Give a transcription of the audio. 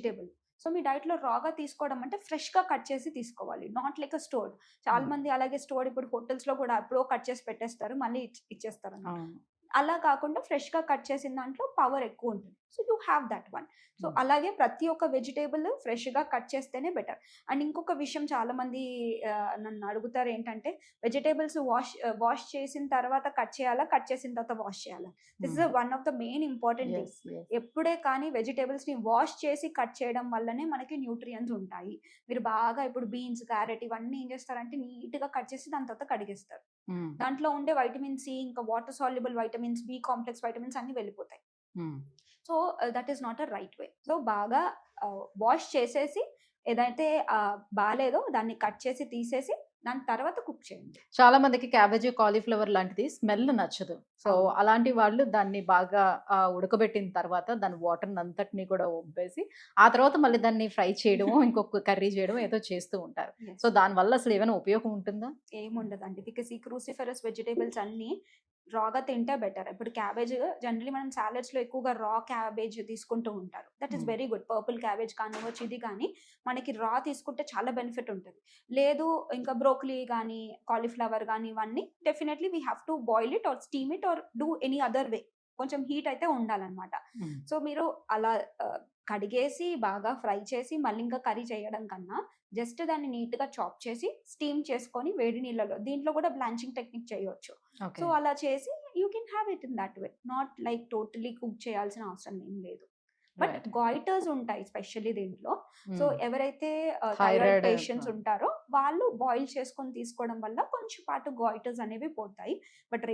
Vegetable so మీ డైట్లో రాగా తీసుకోవడం అంటే ఫ్రెష్గా కట్ చేసి తీసుకోవాలి. నాట్ లైక్ అ స్టోర్ చాలా Hmm. మంది అలాగే స్టోర్ ఇప్పుడు హోటల్స్లో కూడా ఎప్పుడో కట్ చేసి పెట్టేస్తారు మళ్ళీ ఇచ్- ఇచ్చేస్తారు. అలా కాకుండా ఫ్రెష్గా కట్ చేసిన దాంట్లో పవర్ ఎక్కువ ఉంటుంది. So you have that one so. అలాగే ప్రతి ఒక్క వెజిటేబుల్ ఫ్రెష్గా కట్ చేస్తేనే బెటర్ అండ్ ఇంకొక విషయం చాలా మంది ఆ, నన్ను అడుగుతారు ఏంటంటే వెజిటేబుల్స్ వాష్ వాష్ చేసిన తర్వాత కట్ చేయాలా కట్ చేసిన తర్వాత వాష్ చేయాలా this is. One of the main important thing Yes, yes. ఎప్పుడే కానీ వెజిటేబుల్స్ని వాష్ చేసి కట్ చేయడం వల్లనే మనకి న్యూట్రియన్స్ ఉంటాయి మీరు బాగా ఇప్పుడు బీన్స్ క్యారెట్ ఇవన్నీ ఏం చేస్తారంటే నీట్గా కట్ చేసి దాని తర్వాత కడిగేస్తారు Hmm. దాంట్లో ఉండే వైటమిన్ సి ఇంకా water soluble vitamins B complex vitamins అన్ని వెళ్ళిపోతాయి. So that is not a right way so బాగా వాష్ చేసేసి ఏదైతే uh, బాగాలేదో దాన్ని కట్ చేసి తీసేసి దాని తర్వాత కుక్ చేయండి. చాలా మందికి క్యాబేజీ కాలీఫ్లవర్ లాంటిది స్మెల్ నచ్చదు. సో. అలాంటి వాళ్ళు దాన్ని బాగా ఉడకబెట్టిన తర్వాత దాని వాటర్ అంతటిని కూడా వంపేసి ఆ తర్వాత మళ్ళీ దాన్ని ఫ్రై చేయడము ఇంకొక కర్రీ చేయడం ఏదో చేస్తూ ఉంటారు. సో దాని వల్ల అసలు ఏమైనా ఉపయోగం ఉంటుందా? ఏముండదండి. బికాస్ ఈ క్రూసిఫరస్ వెజిటేబుల్స్ అన్ని రాగా తింటే బెటర్ ఇప్పుడు క్యాబేజ్ జనరలీ మనం salads లో ఎక్కువగా రా క్యాబేజ్ తీసుకుంటూ ఉంటారు. That is. Very good purple cabbage కానివ్వచ్చు ఇది కానీ మనకి రా తీసుకుంటే చాలా బెనిఫిట్ ఉంటుంది. లేదు ఇంకా బ్రోకలీ కానీ కాలీఫ్లవర్ కానీ ఇవన్నీ definitely we have to boil it or steam it or do any other way కొంచెం హీట్ అయితే ఉండాలన్నమాట. సో మీరు అలా కడిగేసి బాగా ఫ్రై చేసి మళ్ళీ ఇంకా కర్రీ చేయడం కన్నా జస్ట్ దాన్ని నీట్గా చాప్ చేసి స్టీమ్ చేసుకొని వేడి నీళ్ళలో దీంట్లో కూడా బ్లాంచింగ్ టెక్నిక్ చేయొచ్చు. సో అలా చేసి you can have it in that way. Not like totally cook చేయాల్సిన అవసరం ఏం లేదు. బట్ గాయిటర్స్ ఉంటాయి స్పెషల్లీ దీంట్లో. సో ఎవరైతే థైరాయిడ్ పేషెంట్స్ ఉంటారో వాళ్ళు బాయిల్ చేసుకొని తీసుకోవడం వల్ల కొంచెం పాటు గాయిటర్స్ అనేవి పోతాయి. బట్